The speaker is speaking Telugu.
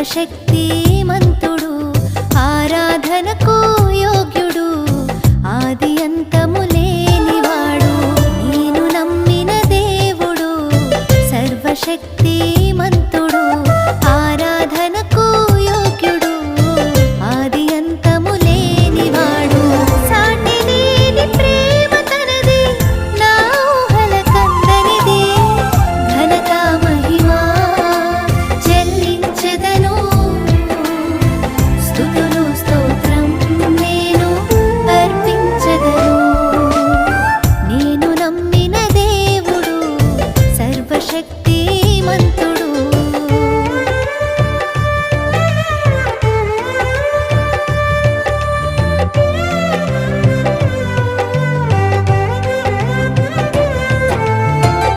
సర్వశక్తి మంతుడు ఆరాధనకు యోగ్యుడు ఆది అంతములేనివాడు నేను నమ్మిన దేవుడు సర్వశక్తి